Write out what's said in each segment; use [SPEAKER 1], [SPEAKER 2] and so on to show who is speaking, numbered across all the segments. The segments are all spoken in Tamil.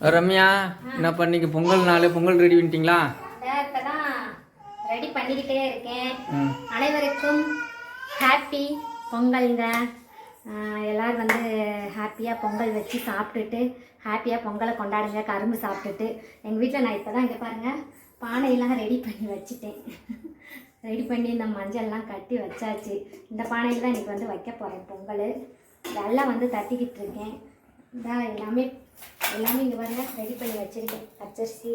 [SPEAKER 1] ரம்யா என்ன பண்ணீங்க பொங்கல் நாள் பொங்கல் ரெடி பண்ணிட்டீங்களா?
[SPEAKER 2] இப்பதான் ரெடி பண்ணிக்கிட்டே இருக்கேன். அனைவருக்கும் ஹாப்பி பொங்கல்ங்க. எல்லாரும் வந்து ஹாப்பியாக பொங்கல் வச்சு சாப்பிட்டுட்டு ஹாப்பியாக பொங்கலை கொண்டாடுங்க கரும்பு சாப்பிட்டுட்டு. எங்கள் வீட்டில் நான் இப்போ தான் இங்கே பாருங்கள் பானையெல்லாம் ரெடி பண்ணி வச்சுட்டேன். ரெடி பண்ணி இந்த மஞ்சள்லாம் கட்டி வச்சாச்சு. இந்த பானையில் தான் இன்றைக்கி வந்து வைக்க போகிறேன் பொங்கல். வெள்ளம் வந்து தட்டிக்கிட்டு இருக்கேன். இதான் எல்லாமே எல்லாமே இங்கே பாருங்க ரெடி பண்ணி வச்சுருக்கேன். பச்சரிசி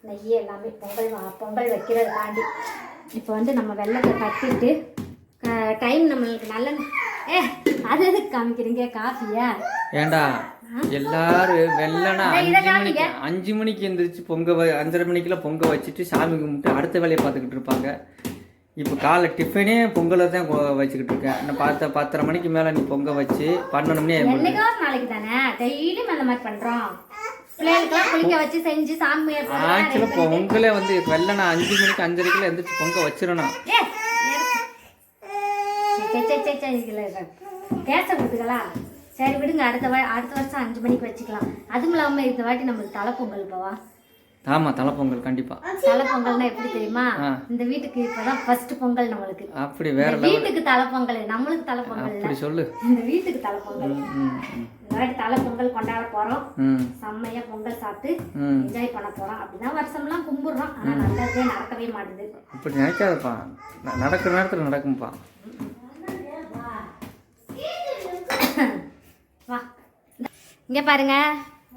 [SPEAKER 2] நெய் எல்லாமே பொங்கல் வா- பொங்கல் வைக்கிறதுக்காண்டி. இப்போ வந்து நம்ம வெள்ளத்தை தட்டிட்டு டைம் நம்மளுக்கு நல்ல ஏ அது எதுக்கு காமிக்கிறீங்க? காஃபியா?
[SPEAKER 1] ஏண்டா எல்லாரும் வெள்ளனா அஞ்சு மணிக்கு. அஞ்சு மணிக்கு எந்திரிச்சு பொங்க அஞ்சரை மணிக்கெல்லாம் பொங்க வச்சுட்டு சாமி கும்பிட்டு அடுத்த வேலையை பார்த்துக்கிட்டு இருப்பாங்க. இப்போ காலை டிஃபனே பொங்கலை தான் வச்சுக்கிட்டு இருக்கேன். நான் பார்த்த பத்தரை மணிக்கு மேலே நீ பொங்க வச்சு பன்னெண்டு மணி
[SPEAKER 2] நாளைக்கு தானே? டெய்லியும் அந்த மாதிரி பண்ணுறோம்
[SPEAKER 1] ஆக்சுவலாக பொங்கலே வந்து வெள்ளனா அஞ்சு மணிக்கு அஞ்சரைக்குள்ள எந்திரிச்சு பொங்க வச்சிடணும்.
[SPEAKER 2] பேச கொடுத்துக்கலாம் சரி விடுங்க அடுத்த வா அடுத்த வருஷம் அஞ்சு மணிக்கு வச்சுக்கலாம். அதுவும் இல்லாமல் இந்த வாட்டி நம்மளுக்கு தலைப்பொங்கல் போவா
[SPEAKER 1] ஆமாம் தலைப்பொங்கல் கண்டிப்பாக
[SPEAKER 2] தலைப்பொங்கல்னா எப்படி தெரியுமா. இந்த வீட்டுக்கு இப்பதான் ஃபர்ஸ்ட் பொங்கல் நம்மளுக்கு.
[SPEAKER 1] அப்படி வேற
[SPEAKER 2] வீட்டுக்கு தலைப்பொங்கல் நம்மளுக்கு தலைப்பொங்கல் இல்ல
[SPEAKER 1] அப்படி சொல்லு.
[SPEAKER 2] இந்த வீட்டுக்கு தலைப்பொங்கல். இந்த வாட்டி தலைப்பொங்கல் கொண்டாட போறோம்.
[SPEAKER 1] ம்.
[SPEAKER 2] செம்மையா பொங்கல் சாப்பிட்டு என்ஜாய் பண்ண போறோம். அப்படின்னா வருஷம்லாம் கும்பிடுறோம். ஆனா நல்லதே நடக்கவே மாட்டுது.
[SPEAKER 1] அப்படி நினைக்காதப்பா. நடக்கிற நேரத்தில் நடக்கும்ப்பா
[SPEAKER 2] வா. இங்க பாருங்க.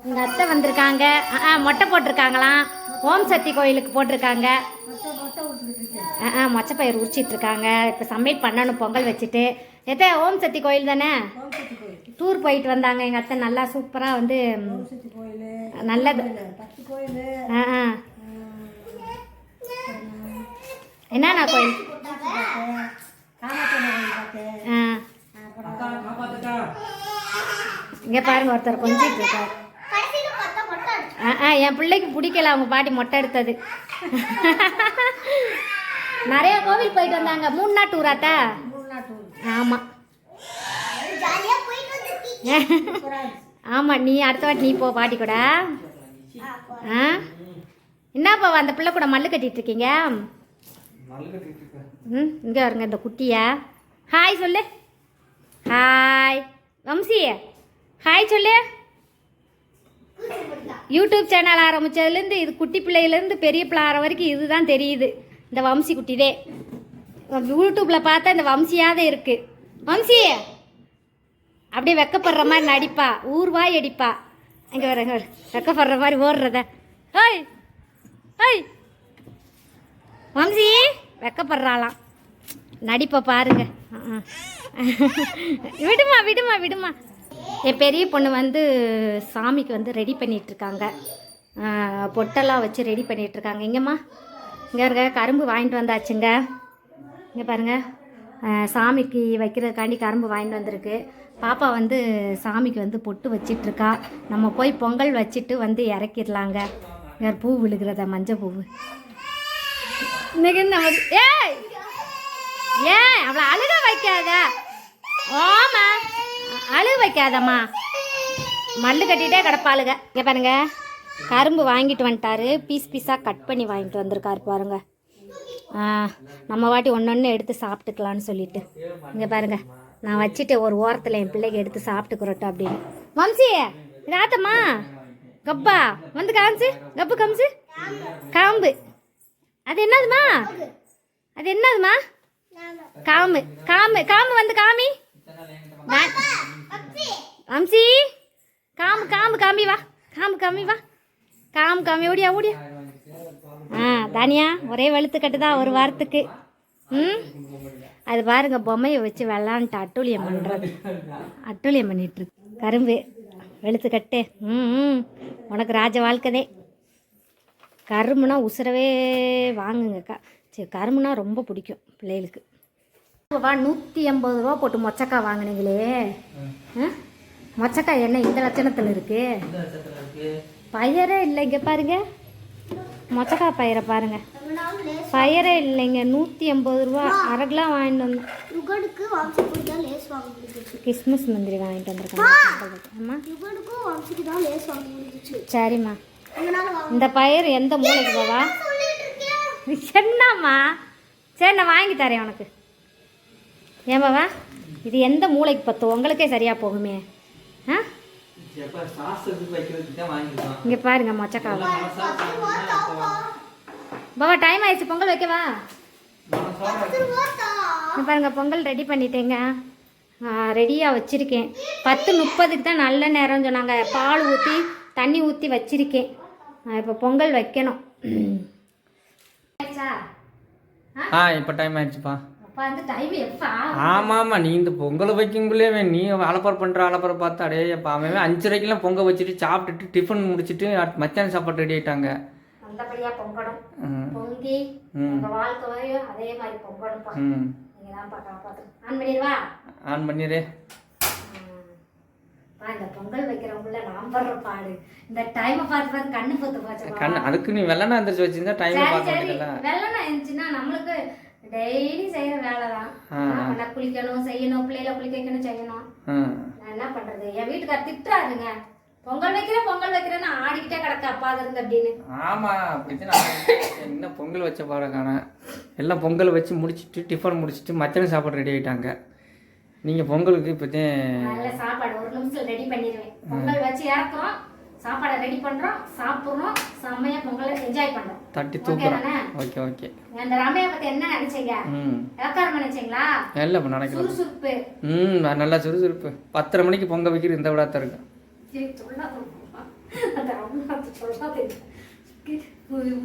[SPEAKER 2] எங்க அத்தை வந்திருக்காங்க. ஆ, ஆ, மொட்டை போட்டிருக்காங்களாம் ஓம் சக்தி கோயிலுக்கு போட்டிருக்காங்க. ஆ, மொச்சை மொச்சப்பயிர் உரிச்சிட்டு இருக்காங்க இப்போ சமையல் பண்ணணும் பொங்கல் வச்சுட்டு. எத்தே ஓம் சக்தி கோயில் தானே? டூர் போயிட்டு வந்தாங்க. எங்கள் அத்தை நல்லா சூப்பராக வந்து நல்லது. ஆ ஆ என்னண்ணா கோயில்? ஆ இங்கே பாருங்க ஒருத்தர் கொஞ்சிட்டு இருக்கார் ஆ ஆ என் பிள்ளைக்கு பிடிக்கல அவங்க பாட்டி மொட்டை எடுத்தது. நிறைய கோவில் போயிட்டு வந்தாங்க. மூணு நாள் டூராத்தா ஆமாம் ஆமாம் நீ அடுத்த வாட்டி நீ போ பாட்டி கூட. ஆ? என்னப்பா அந்த பிள்ளை கூட மல்லு கட்டிட்டு இருக்கீங்க? ம் இங்கே வருங்க இந்த குட்டியா. ஹாய் சொல்லு. ஹாய் வம்சி. ஹாய் சொல்லு. யூடியூப் சேனல் ஆரம்பித்ததுலேருந்து இது குட்டி பிள்ளையிலேருந்து பெரிய பிள்ளை ஆகிற வரைக்கும் இதுதான் தெரியுது. இந்த வம்சி குட்டிதே. யூடியூப்பில் பார்த்தா இந்த வம்சியாக தான் இருக்குது வம்சி! அப்படியே வெக்கப்படுற மாதிரி நடிப்பா. ஊர்வாய் அடிப்பா. இங்கே வர வெக்கப்படுற மாதிரி ஓடுறத. ஓய் ஓய் வம்சி! வெக்கப்படுறாளாம். நடிப்பை பாருங்க. விடுமா விடுமா விடுமா. என் பெரிய பொண்ணு வந்து சாமிக்கு வந்து ரெடி பண்ணிகிட்ருக்காங்க பொட்டெல்லாம் வச்சு ரெடி பண்ணிகிட்ருக்காங்க இங்கேம்மா இங்கே இருக்க கரும்பு வாங்கிட்டு வந்தாச்சுங்க. இங்கே பாருங்கள் சாமிக்கு வைக்கிறதுக்காண்டி கரும்பு வாங்கிட்டு வந்திருக்கு. பாப்பா வந்து சாமிக்கு வந்து பொட்டு வச்சிட்ருக்கா நம்ம போய் பொங்கல் வச்சுட்டு வந்து இறக்கிடலாங்க. வேறு பூ விழுகிறத மஞ்சள் பூவு இன்னைக்கு நம்ம ஏய்! ஏன் அவளை அழுக வைக்காத. ஓமா அழுக வைக்காதம்மா. மல்லு கட்டிகிட்டே கிடப்பாளுங்க இங்கே பாருங்க. கரும்பு வாங்கிட்டு வந்துட்டாரு. பீஸ் பீஸாக கட் பண்ணி வாங்கிட்டு வந்திருக்காரு பாருங்க. நம்ம வாட்டி ஒன்று ஒன்று எடுத்து சாப்பிட்டுக்கலான்னு சொல்லிட்டு. இங்கே பாருங்க. நான் வச்சுட்டு ஒரு ஓரத்தில் என் பிள்ளைக்கு எடுத்து சாப்பிட்டுக்கிறட்டும் அப்படின்னு. வம்சி ராத்தம்மா கப்பா வந்து காமிச்சு கப்பு காமிச்சு காம்பு. அது என்னதுமா? அது என்னதுமா? காமு காமு காமு வந்து காமி? அம்சி காம்பு காம்பு காம்பி காமி வா. காம்பு காம்பி வா. காம்பு காமி ஓடியா ஓடியா. ஆ தானியா ஒரே வெளுத்துக்கட்டு தான் ஒரு வாரத்துக்கு. ம்? அது பாருங்க பொம்மையை வச்சு விளாண்ட்டு அட்டூழியம் பண்ணுறது அட்டூழியம் பண்ணிட்டுருக்கு கரும்பு வெளுத்துக்கட்டு. ம் ம். உனக்கு ராஜ வாழ்க்கதே. கரும்புனா உசுரவே வாங்குங்கக்கா. சரி கரும்புனா ரொம்ப பிடிக்கும் பிள்ளைகளுக்கு. வா நூற்றி எண்பது ரூபா போட்டு மொச்சக்காய் வாங்கினீங்களே? மொச்சக்காய் என்ன இந்த லட்சணத்தில் இருக்கு? பயரே இல்லை இங்கே பாருங்க. மொச்சக்காய் பயிரை பாருங்க. பயரே இல்லைங்க நூற்றி எண்பது ரூபா. அரை கிலோ வாங்கிட்டு வந்தோம்
[SPEAKER 3] வாங்கிட்டு
[SPEAKER 2] கிறிஸ்மஸ் முந்திரி வாங்கிட்டு வந்திருக்காங்க. சரிம்மா. இந்த பயிர் எந்த மூளைக்கு போவா? என்னம்மா? சரி நான் வாங்கி தரேன் உனக்கு. ஏமாவா இது எந்த மூளைக்கு பத்தும் உங்களுக்கே சரியாக போகுமே. ஆ? இங்கே பாருங்க மொச்சக்காவை. பாபா டைம் ஆயிடுச்சு. பொங்கல் வைக்கவா? இங்க பாருங்க பொங்கல் ரெடி பண்ணிட்டேங்க. ரெடியாக வச்சுருக்கேன். பத்து முப்பதுக்கு தான் நல்ல நேரம்னு சொன்னாங்க. பால் ஊற்றி தண்ணி ஊற்றி வச்சிருக்கேன். இப்போ பொங்கல் வைக்கணும்?
[SPEAKER 1] ஆ இப்போ டைம் ஆயிடுச்சுப்பா. ஆமாம் ஆமாம் நீ இந்த பொங்கலை வைக்கும்போதே நீ அலப்பறை பண்ணுற அலப்பறை பார்த்து அடே அப்போ அவன் அஞ்சரைக்கெல்லாம் பொங்கல் வச்சுட்டு சாப்பிட்டுட்டு டிஃபன் முடிச்சிட்டு மத்தியானம் சாப்பாடு ரெடி ஆயிட்டாங்க.
[SPEAKER 2] நல்லபடியாக பொங்கணும். பொங்கி. உங்கள் வாழ்க்கையும் அதே மாதிரி ஆன்
[SPEAKER 1] பண்ணிடு.
[SPEAKER 2] இந்த பொங்கல் வைக்கிறவங்கள நான் படுற பாடு. இந்த டைமை பார்த்து பார்த்து கண்ணு பொத்து போச்சு
[SPEAKER 1] கண் அதுக்கு நீ வெள்ளனா எந்திரிச்சு வச்சிருந்தா டைம் பார்க்க
[SPEAKER 2] இருந்துச்சுன்னா நம்மளுக்கு டெய்லி செய்யற வேலை தான். குளிக்கணும் செய்யணும் பிள்ளைகளை குளிக்க வைக்கணும் செய்யணும். நான் என்ன பண்றது? என் வீட்டுக்கார் திட்டுறாருங்க. பொங்கல் வைக்கிறேன் பொங்கல் வைக்கிறேன்னு ஆடிக்கிட்டே கிடக்க அப்பா இருந்து அப்படின்னு.
[SPEAKER 1] ஆமாம் அப்படித்தான் என்ன பொங்கல் வச்ச பாட காணேன் எல்லாம் பொங்கல் வச்சு முடிச்சிட்டு டிஃபன் முடிச்சிட்டு மத்தியானம் சாப்பாடு ரெடி ஆயிட்டாங்க. நீங்கள் பொங்கலுக்கு இப்போதான்
[SPEAKER 2] சாப்பாடு ஒரு நிமிஷத்துல ரெடி பண்ணிடுவேன் பொங்கல் வச்சு இறக்குறோம். சாப்பாடை ரெடி பண்றோம் சாப்பிடுறோம் செம்மையா பொங்கலை என்ஜாய் பண்றோம்.
[SPEAKER 1] தட்டி தூக்குறோம். ஓகே ஓகே
[SPEAKER 2] அந்த ரமையை பத்தி என்ன நினைச்சீங்க? இலக்காரம் நினைச்சீங்களா?
[SPEAKER 1] இல்லை நினைக்கலாம்
[SPEAKER 2] சுறுசுறுப்பு.
[SPEAKER 1] ம் நல்லா சுறுசுறுப்பு. பத்தரை மணிக்கு பொங்க வைக்கிறது இந்த விடாத்த இருக்கு.
[SPEAKER 2] சரி.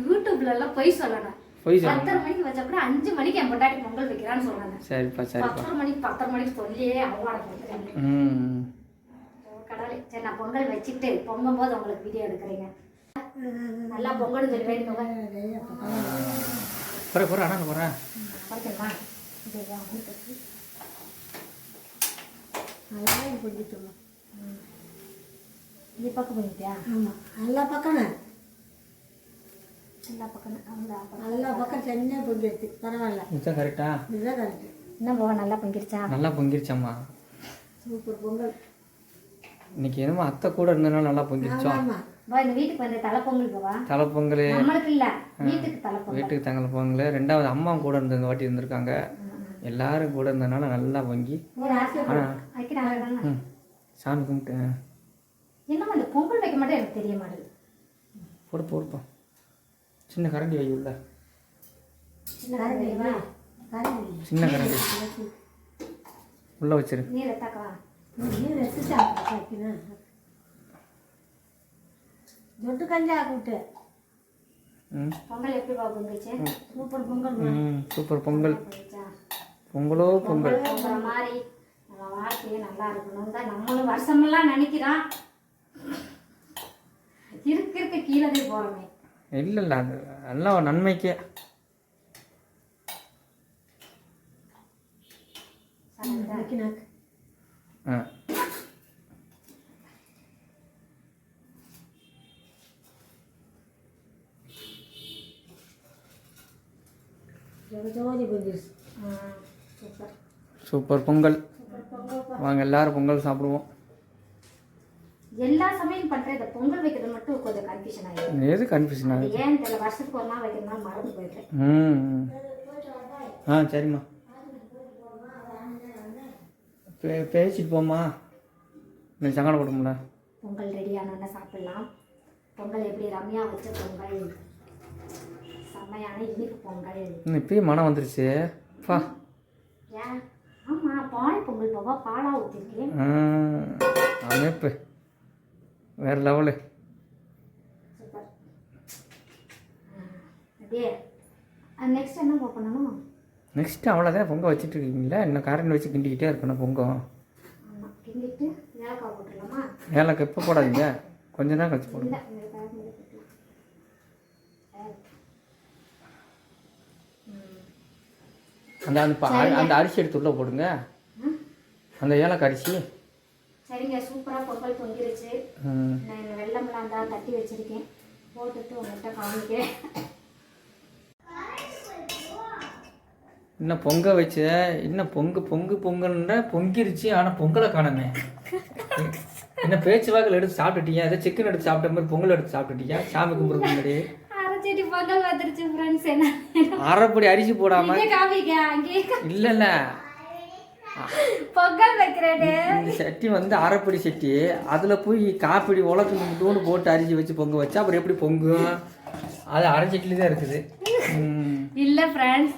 [SPEAKER 2] யூடியூப்ல எல்லாம் பொய் சொல்லணும்.
[SPEAKER 1] பொய் சொல்லணும்.
[SPEAKER 2] பத்தரை மணிக்கு வச்சா கூட அஞ்சு மணிக்கு என் பொண்டாட்டி பொங்கல் வைக்கிறான்னு சொல்றாங்க.
[SPEAKER 1] சரிப்பா சரிப்பா.
[SPEAKER 2] பத்தரை மணிக்கு பத்தரை மணிக்கு சொல்லியே
[SPEAKER 1] ம்.
[SPEAKER 2] கடவுளே. சரி நான் பொங்கல் வச்சுட்டு பொங்கும் போது உங்களுக்கு வீடியோ எடுக்கிறீங்க. நல்லா பொங்கல்னு சொல்லி
[SPEAKER 1] போகிறேன் போகிறேன் அண்ணா போகிறேன்
[SPEAKER 3] நல்லா பிடிச்சிட்டோம்
[SPEAKER 2] இது பக்கம் பண்ணிட்டியா
[SPEAKER 3] ஆமாம் எல்லா பக்கம்.
[SPEAKER 2] எல்லா பக்கம்.
[SPEAKER 3] எல்லா பக்கம் சென்னை பிடிச்சி பரவாயில்ல.
[SPEAKER 1] இதுதான் கரெக்டா
[SPEAKER 3] இதுதான் கரெக்டு
[SPEAKER 2] என்ன போவா நல்லா பொங்கிருச்சா?
[SPEAKER 1] நல்லா பொங்கிருச்சம்மா.
[SPEAKER 3] சூப்பர் பொங்கல்.
[SPEAKER 1] இன்னைக்கு என்னமோ அத்தை கூட இருந்தனால நல்லா பொங்கிருச்சோம்
[SPEAKER 2] இந்த வீட்டுக்கு
[SPEAKER 1] தங்கல பொங்கல் ரெண்டாவது அம்மா கூட இருந்த இந்த வாட்டி இருந்திருக்காங்க எல்லாரும் கூட இருந்தனால நல்லா பொங்கி ம் சாமி கும்பிட்டு
[SPEAKER 2] என்னம்மா இந்த பொங்கல் வைக்க மாட்டேன் எனக்கு தெரிய மாட்டேங்குது.
[SPEAKER 1] போடு போடுப்பா சின்ன கரண்டி வை உள்ள.
[SPEAKER 2] சின்ன
[SPEAKER 1] கரண்டி உள்ள வச்சிரு.
[SPEAKER 3] ದೊಡ್ಡ ಕಂಜ ಹಾಕ್ಬಿಟ್ಟೆ
[SPEAKER 1] ம்
[SPEAKER 2] பொங்கல் எப்படி பா பொங்கிச்சு
[SPEAKER 3] ಸೂಪರ್ ಪೊಂಗಲ್
[SPEAKER 1] ம் சூப்பர் பொங்கல்
[SPEAKER 2] பொங்கிச்சா
[SPEAKER 1] பொங்கலோ பொங்கல்
[SPEAKER 2] பொங்குற மாதிரி நம்ம வாழ்க்கையே நல்லா இருக்கணும் தான் நம்மளும் வருஷமெல்லாம் நினைக்கிறோம் இருக்க இருக்க கீழே போய் போறோமே
[SPEAKER 1] இல்லை இல்லை அது நல்லா ஒரு நன்மைக்கே
[SPEAKER 3] ಹಾಕಿನಾಕ
[SPEAKER 1] ஆ
[SPEAKER 3] ಜಗಜೋದಿ ಬಂದಿರಿ
[SPEAKER 2] சூப்பர்.
[SPEAKER 1] சூப்பர் பொங்கல். வாங்க எல்லாரும் பொங்கல் சாப்பிடுவோம்.
[SPEAKER 2] எல்லா சமையல் பண்ற இந்த பொங்கல் வைக்கிறது மட்டும் கொஞ்சம் கன்ஃபியூஷன் ஆகிடும்
[SPEAKER 1] எது கன்ஃபியூஷன் ஆகுது?
[SPEAKER 2] ஏன் தெரியல வருஷத்துக்கு ஒரு நாள் வைக்கிறதுனால மறந்து போயிடுறேன்
[SPEAKER 1] ம். ஆ சரிம்மா. பே பேசிட்டு போம்மா. நீ சங்கடப்படும்ல
[SPEAKER 2] பொங்கல் ரெடி ஆனோடனே சாப்பிடலாம். பொங்கல் எப்படி ரம்யா வச்ச பொங்கல்? செம்மையான இனிப்பு பொங்கல்.
[SPEAKER 1] இப்பயே மனம் வந்துருச்சு. பா.
[SPEAKER 2] ஏன் ஆமா பால் பொங்கல் போவா பாலா ஊற்றிருக்கேன்
[SPEAKER 1] அமைப்பு. வேறு லெவலு.
[SPEAKER 2] அப்படியே நெக்ஸ்ட் என்ன பண்ணணும்
[SPEAKER 1] நெக்ஸ்ட்டு அவ்வளோதான் பொங்க வச்சுட்டு இருக்கீங்களா இன்னும் கரண்ட் வச்சு கிண்டிக்கிட்டே இருக்கணும் பொங்கம்
[SPEAKER 2] ஏலக்காய்
[SPEAKER 1] எப்போ போடாதீங்க. கொஞ்ச நேரம் கழிச்சு போடுங்க. அந்த அந்த அந்த அரிசி எடுத்து உள்ளே போடுங்க. அந்த ஏலக்காய் அரிசி.
[SPEAKER 2] சரிங்க சூப்பராக பொங்கல் பொங்கிருச்சு. நான் வெள்ளம்லாம் தான் தட்டி வச்சிருக்கேன். போட்டுட்டு உங்கள்கிட்ட காமிக்கிறேன்.
[SPEAKER 1] இன்னும் பொங்க வச்சு இன்னும் பொங்கு பொங்கு பொங்குன்ற பொங்கிருச்சு ஆனால் பொங்கலை காணமே. என்ன பேச்சு வாக்கில் எடுத்து சாப்பிட்டுட்டீங்க ஏதோ சிக்கன் எடுத்து சாப்பிட்ட மாதிரி பொங்கல் எடுத்து சாப்பிட்டுட்டீங்க சாமி கும்பிட்றது முன்னாடி அரைப்படி அரிசி போடாம. இல்ல இல்ல சட்டி வந்து அரைப்படி சட்டி. அதுல போய் காப்பிடி உலக்கு தூண்டு போட்டு அரிசி வச்சு பொங்க வச்சா அப்புறம் எப்படி பொங்கும்? அது அரை சட்டில தான் இருக்குது.
[SPEAKER 2] இல்லை ஃப்ரெண்ட்ஸ்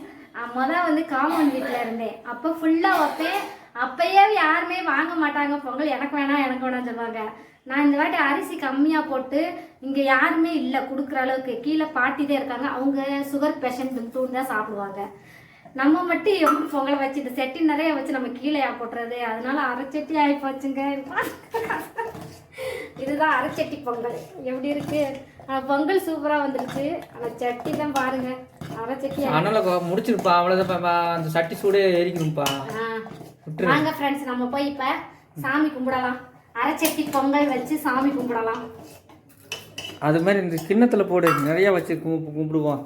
[SPEAKER 2] மொதல் வந்து காமன் வீட்டில் இருந்தேன் அப்போ ஃபுல்லாக வைப்பேன் அப்பயே யாருமே வாங்க மாட்டாங்க. பொங்கல் எனக்கு வேணாம் எனக்கு வேணாம் சொல்லுவாங்க. நான் இந்த வாட்டி அரிசி கம்மியாக போட்டு இங்கே யாருமே இல்லை கொடுக்குற அளவுக்கு. கீழே பாட்டி தான் இருக்காங்க. அவங்க சுகர் பேஷண்ட்டுன்னு தூண்டு தான் சாப்பிடுவாங்க. நம்ம மட்டும் எப்படி பொங்கலை வச்சு இந்த செட்டி நிறைய வச்சு நம்ம கீழே போட்டுறது? அதனால அரைச்சட்டி ஆகி போச்சுங்க. இதுதான் அரைச்சட்டி பொங்கல். எப்படி இருக்கு? ஆனால் பொங்கல் சூப்பராக வந்துருச்சு. ஆனால் சட்டி தான்
[SPEAKER 1] பாருங்கள் கொ- முடிச்சிருப்பா அவ்வளோதான் அந்த சட்டி சூடே எரிக்கணும்ப்பா.
[SPEAKER 2] வாங்க ஃப்ரெண்ட்ஸ் நம்ம போய் இப்போ சாமி கும்பிடலாம். அரைச்சட்டி பொங்கல் வச்சு சாமி கும்பிடலாம்.
[SPEAKER 1] அது மாதிரி இந்த கிண்ணத்துல போடு நிறைய வச்சு கும்- கும்பிடுவோம்?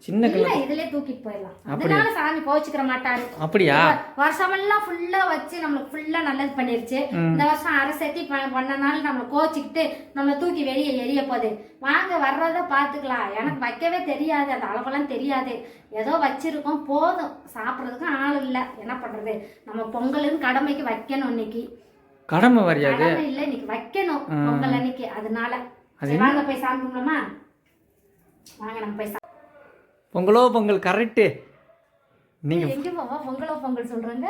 [SPEAKER 1] சின்ன
[SPEAKER 2] இல்ல இதுலயே தூக்கிட்டு போயிடலாம். அதனால சாமி கோச்சுக்கிற மாட்டாரு.
[SPEAKER 1] அப்படியா?
[SPEAKER 2] வருஷமெல்லாம் ஃபுல்லா வச்சு நம்மளுக்கு ஃபுல்லா நல்லது பண்ணிருச்சு. இந்த வருஷம் அரை சட்டி ப- பண்ணனால நம்மளை கோச்சிக்கிட்டு நம்மளை தூக்கி வெளியே எரிய போகுது. வாங்க வர்றத பாத்துக்கலாம் எனக்கு வைக்கவே தெரியாது. அந்த அளவெல்லாம் தெரியாது. ஏதோ வச்சிருக்கோம். போதும். சாப்பிட்றதுக்கும் ஆள் இல்லை. என்ன பண்றது? நம்ம பொங்கலுன்னு கடமைக்கு வைக்கணும் இன்னைக்கு.
[SPEAKER 1] கடமை வரையாது
[SPEAKER 2] இல்லை. இன்னைக்கு வைக்கணும். பொங்கல் அன்னைக்கு. அதனால. வாங்க போய் சாமி வாங்க நம்ம போய்
[SPEAKER 1] பொங்கலோ பொங்கல் கரெக்டு நீங்க
[SPEAKER 2] எங்க போவா பொங்கலோ பொங்கல் சொல்றாங்க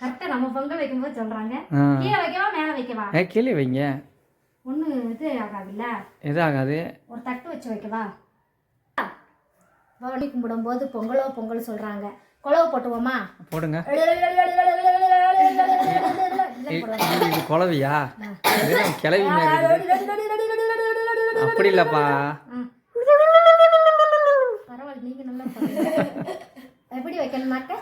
[SPEAKER 2] கரெக்டா நம்ம பொங்கல் வைக்கும்போது சொல்றாங்க
[SPEAKER 1] ஆ.
[SPEAKER 2] கீழே வைக்கவா மேல வைக்கவா
[SPEAKER 1] ஏ கீழே வைங்க
[SPEAKER 2] ஒண்ணு இது ஆகாதுல்ல
[SPEAKER 1] எதாகாது
[SPEAKER 2] ஒரு தட்டு வச்சு வைக்கவா பவனி கும்பிடும் போது பொங்கலோ பொங்கல் சொல்றாங்க குழவு போட்டுவோமா
[SPEAKER 1] போடுங்க இது குழவியா கிளவி மாதிரி. அப்படி இல்லப்பா
[SPEAKER 2] பரவாயில்ல நீங்க நல்லா. எப்படி வைக்கணுமாக்க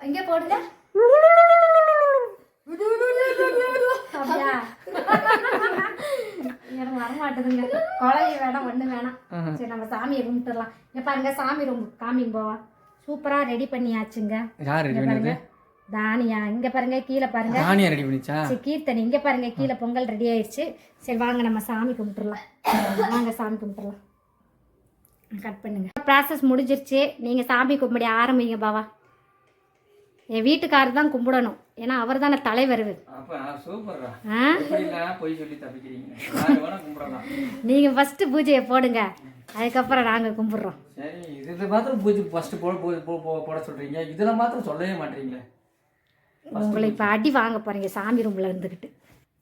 [SPEAKER 2] இங்க போடுங்க? எனக்கு வர மாட்டேதுங்க குழந்தை வேணாம் ஒண்ணு வேணாம். சரி நம்ம சாமியை கும்பிட்டுலாம் இங்க பாருங்க சாமி ரூம் காமிங்க. போவா சூப்பரா ரெடி பண்ணியாச்சுங்க.
[SPEAKER 1] யார் ரெடி
[SPEAKER 2] தானியா இங்க பாருங்க கீழே பாருங்க.
[SPEAKER 1] தானியா ரெடி பண்ணிச்சா?
[SPEAKER 2] சரி கீர்த்தனை இங்க பாருங்க கீழே பொங்கல் ரெடி ஆயிடுச்சு. சரி வாங்க நம்ம சாமி கும்பிட்டுறலாம் வாங்க சாமி கும்பிட்டுறலாம் கட் பண்ணுங்க. ப்ராசஸ் முடிஞ்சிருச்சு. நீங்க சாமி கும்பிட ஆரம்பிங்க பாவா. என் வீட்டுக்காரர் தான் கும்பிடணும். ஏன்னா அவர் தானே தலைவர் நீங்க ஃபர்ஸ்ட் பூஜையை போடுங்க. அதுக்கப்புறம் நாங்க கும்பிடுறோம்.
[SPEAKER 1] சரி இதுல மாத்திரம் பூஜை ஃபர்ஸ்ட் போட போட சொல்றீங்க. இதுல மாத்திரம் சொல்லவே மாட்டீங்களே.
[SPEAKER 2] உங்களை இப்போ அடி வாங்க போறீங்க சாமி ரூம்ல இருந்துக்கிட்டு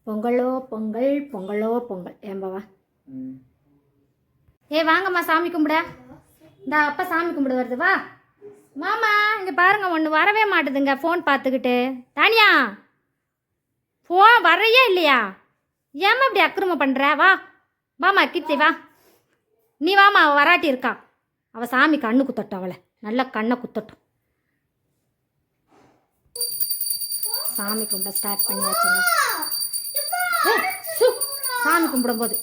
[SPEAKER 2] பொங்கலோ பொங்கல் பொங்கலோ பொங்கல். ஏன் பாவா?
[SPEAKER 1] ம்.
[SPEAKER 2] ஏ வாங்கம்மா சாமி கும்பிட. இந்த அப்பா சாமி கும்பிட வருது வா. மாமா இங்கே பாருங்க ஒன்று வரவே மாட்டுதுங்க ஃபோன் பார்த்துக்கிட்டு. தானியா ஃபோன் வரையே இல்லையா? ஏம்மா இப்படி அக்கிரமம் பண்ணுற வா. வாமா கீர்த்தி வா. நீ வாமா அவள் வராட்டி இருக்கா. அவள் சாமி கண்ணு குத்தட்டும் அவளை. நல்லா கண்ணை குத்தட்டும். சாமி கும்பிட ஸ்டார்ட் பண்ணி வச்சுங்க சாமி கும்பிடும்போது.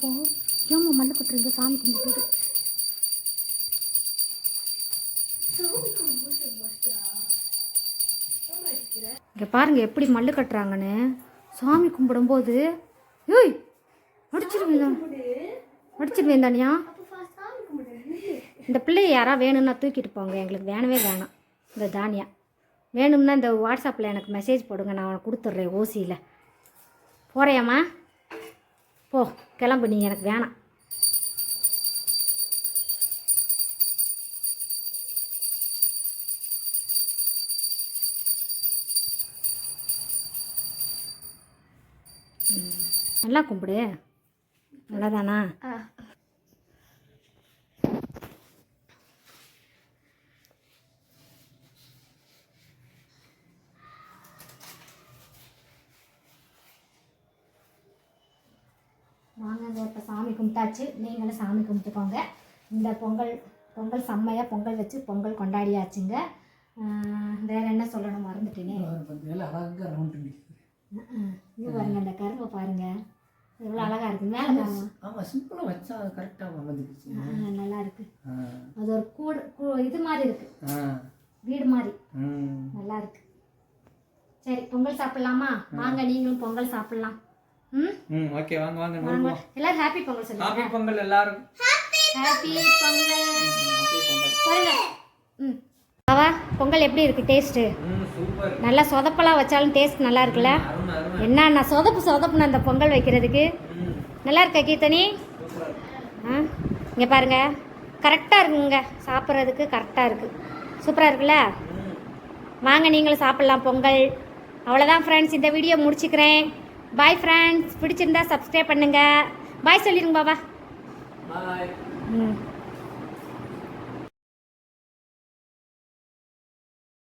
[SPEAKER 2] போ. ஏம்மா மல்லு கொட்டுறீங்க சாமி கும்பிட்டு இங்கே பாருங்க எப்படி மல்லு கட்டுறாங்கன்னு. சாமி கும்பிடும்போது ஏய் அடிச்சிருவேன் அடிச்சிருவேன் தானியா? இந்த பிள்ளைய யாரா வேணும்னா தூக்கிட்டு போங்க. எங்களுக்கு வேணவே வேணாம். இந்த தானியா. வேணும்னா இந்த வாட்ஸ்அப்பில் எனக்கு மெசேஜ் போடுங்க நான் உனக்கு கொடுத்துட்றேன் ஓசியில். போறியாம்மா? போ கிளம்பு நீ எனக்கு வேணாம். நல்லா கும்பிடு. நல்லதானா வாங்க இந்த இப்போ கும்பிட்டாச்சு நீங்களும் சாமி கும்பிட்டுக்கோங்க. இந்த பொங்கல் பொங்கல் செம்மையாக பொங்கல் வச்சு பொங்கல் கொண்டாடியாச்சுங்க. வேற என்ன சொல்லணும்
[SPEAKER 1] ரவுண்ட்
[SPEAKER 2] இது பாருங்க இந்த கரும்பை பாருங்க. எவ்வளோ அழகா இருக்கு. மேலே
[SPEAKER 1] ஆமாம் சிம்பிளாக வச்சா கரெக்டாக வந்துருச்சு
[SPEAKER 2] ஆ, நல்லா இருக்கு. அது ஒரு கூடு இது மாதிரி இருக்கு. வீடு மாதிரி. நல்லா இருக்கு. சரி பொங்கல் சாப்பிடலாமா? வாங்க நீங்களும் பொங்கல் சாப்பிடலாம். ம்?
[SPEAKER 1] ம் ஓகே வாங்க வாங்க
[SPEAKER 2] எல்லாரும் ஹாப்பி பொங்கல் சொல்லுங்க.
[SPEAKER 1] ஹாப்பி பொங்கல் எல்லாரும்.
[SPEAKER 2] ஹாப்பி பொங்கல்.
[SPEAKER 1] ஹாப்பி பொங்கல்.
[SPEAKER 2] பாருங்க ம். பாவா பொங்கல் எப்படி இருக்கு டேஸ்ட்டு
[SPEAKER 1] ம் சூப்பர்.
[SPEAKER 2] நல்லா சொதப்பெல்லாம் வச்சாலும் டேஸ்ட் நல்லா இருக்குல்ல? என்ன நான் சொதப்பு சொதப்புன அந்த பொங்கல் வைக்கிறதுக்கு? நல்லா இருக்கா கீர்த்தனி? ஆ? இங்கே பாருங்க. கரெக்டாக இருக்குங்க. சாப்பிட்றதுக்கு கரெக்டாக இருக்குது சூப்பராக இருக்குல்ல? வாங்க நீங்களும் சாப்பிட்லாம் பொங்கல். அவ்வளோதான் ஃப்ரெண்ட்ஸ் இந்த வீடியோ முடிச்சுக்கிறேன். பாய் ஃப்ரெண்ட்ஸ் பிடிச்சிருந்தா சப்ஸ்கிரைப் பண்ணுங்கள் பாய் சொல்லிடுங்க பாபா. ம்.